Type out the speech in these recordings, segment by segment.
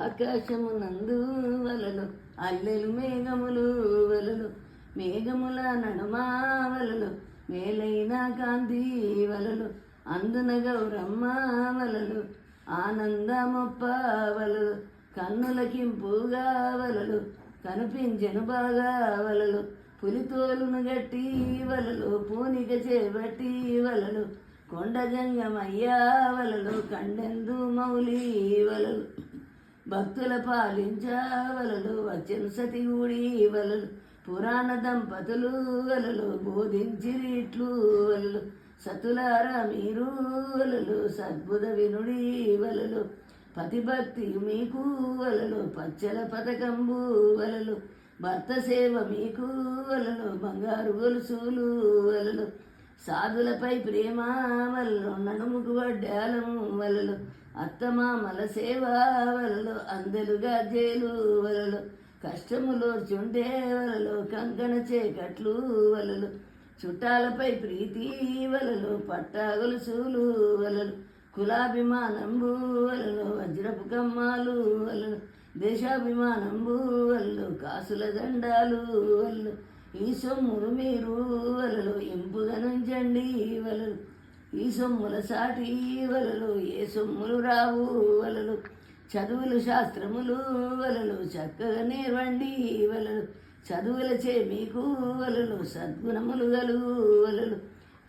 ఆకాశమునందు వలలు అల్లెలు మేఘములు వలలు మేఘముల నడుమా వలలు మేలైన కాంతి వలలు అందున గౌరమ్మ వలలు ఆనందమొప్ప వలలు కన్నులకింపుగా వలలు కనిపించను బాగా వలలు పులితోలును గట్టి వలలు పూనిక చేపట్టి వలలు కొండ జంగమయ్యా వలలు కండెందు మౌలి వలలు. భక్తుల పాలించవలలు వచ్చిన సతిగుడి వలలు పురాణ దంపతులు వలలు బోధించిరిట్లు వలలు సతులారా మీరు వలలు సద్భుత వినుడి వలలు పతిభక్తి మీకు వలలు పచ్చల పథకంబు వలలు భర్త సేవ మీకు వలలు బంగారు గొలుసులు వలలు సాధులపై ప్రేమ వలలు నడుముకు వడ్డాలము వలలు అత్తమామల సేవ వలలు అందరుగా జైలు వలలు కష్టములో చుండే వలలు కంకణ చేకట్లు వలలు చుట్టాలపై ప్రీతి వలలు పట్టాగొలుసులు వలలు కులాభిమానంబు వలలు వజ్రపు కమ్మాలు వలలు దేశాభిమానంబు వలలు కాసుల దండాలు వలలు ఈ సొమ్మును మీరు వలలు ఇంపుగనుంచండి వలలు. ఈ సొమ్ముల సాటి వలలు ఏ సొమ్ములు రావు వలలు. చదువులు శాస్త్రములు వలలు చక్కగా నేర్వండి వలలు. చదువులచే మీకు వలలు సద్గుణములు గలుగు వలలు.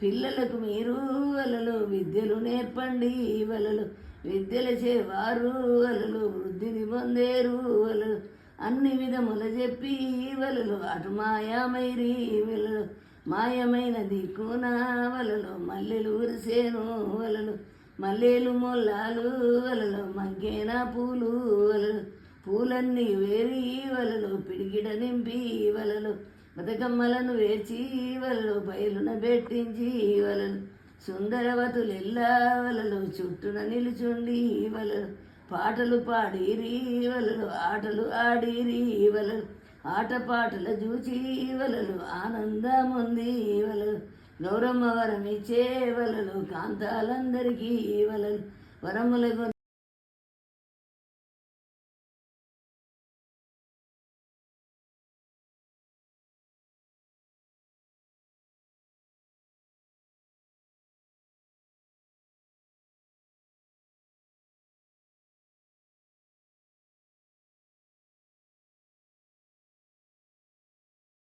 పిల్లలకు మీరు వలలు విద్యలు నేర్పండి వలలు. విద్యలచే వారు వలలు వృద్ధిని పొందేరు వలలు. అన్ని విధముల చెప్పి వలలు అటు మాయామైరి వలలు మాయమైన దిక్కున వలలు మల్లెలు ఉరిసేను వలలు మల్లెలు మొల్లాలు వలలు మంకేన పూలు వలలు పూలన్నీ వేరి వలలు పిడికిడ నింపి వలలు బతుకమ్మలను వేర్చి వలలు బయలున పెట్టించి వలలు సుందరవతులెల్లా వలలు చుట్టున నిలుచుండి వలలు పాటలు పాడిరి వలలు ఆటలు ఆడిరి వలలు ఆటపాటల చూచి వలలు ఆనందముంది వలలు గౌరమ్మ వరం ఇచ్చే వలలు కాంతాలందరికీ వలలు వరముల